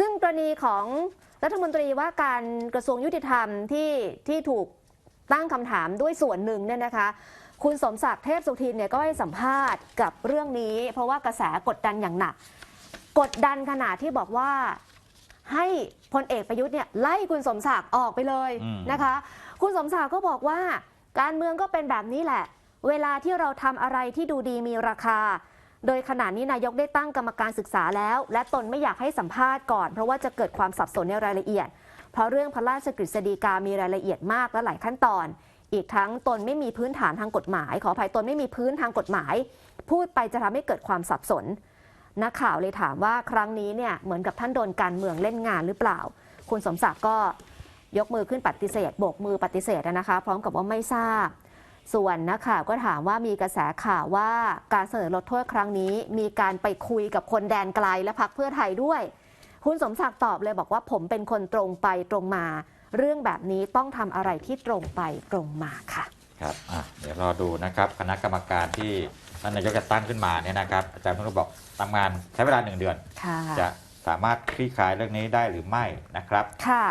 ซึ่งกรณีของรัฐมนตรีว่าการกระทรวงยุติธรรมที่ที่ถูกตั้งคำถามด้วยส่วนหนึ่งเนี่ยนะคะคุณสมศักดิ์เทพสุทินเนี่ยก็ให้สัมภาษณ์กับเรื่องนี้ เพราะว่ากระแสกดดันอย่างหนัก กดดันขนาดที่บอกว่าให้พลเอกประยุทธ์เนี่ยไล่คุณสมศักดิ์ออกไปเลยอืมนะคะ คุณสมศักดิ์ก็บอกว่า การเมืองก็เป็นแบบนี้แหละ เวลาที่เราทำอะไรที่ดูดีมีราคา โดยขณะนี้นายกได้ตั้งกรรมการศึกษาแล้ว และตนไม่อยากให้สัมภาษณ์ก่อน เพราะว่าจะเกิดความสับสนในรายละเอียด เพราะเรื่องพระราชกฤษฎีกามีรายละเอียดมากและหลายขั้นตอน อีกทั้งตนไม่มีพื้นฐานทางกฎหมาย ขออภัยตนไม่มีพื้นทางกฎหมาย พูดไปจะทำให้เกิดความสับสนนักข่าวเลยถามว่าครั้งนี้เนี่ยเหมือนกับท่านโดนการเมืองเล่นงานหรือเปล่า คุณสมศักดิ์ก็ยกมือขึ้นปฏิเสธโบกมือปฏิเสธนะคะ พร้อมกับว่าไม่ทราบ ส่วนนักข่าวก็ถามว่ามีกระแสข่าวว่าการเสนอลดโทษครั้งนี้ มีการไปคุยกับคนแดนไกลและพักเพื่อไทยด้วย คุณสมศักดิ์ตอบเลยบอกว่าผมเป็นคนตรงไปตรงมา เรื่องแบบนี้ต้องทำอะไรที่ตรงไปตรงมาค่ะ ครับอะเดี๋ยวรอดูนะครับ คณะกรรมการที่ท่านนายกจะตั้งขึ้นมาเนี่ยนะครับ อาจารย์เพิ่งก็บอกทำงานใช้เวลาหนึ่งเดือน ค่ะ จะสามารถคลี่คลายเรื่องนี้ได้หรือไม่นะครับ ค่ะ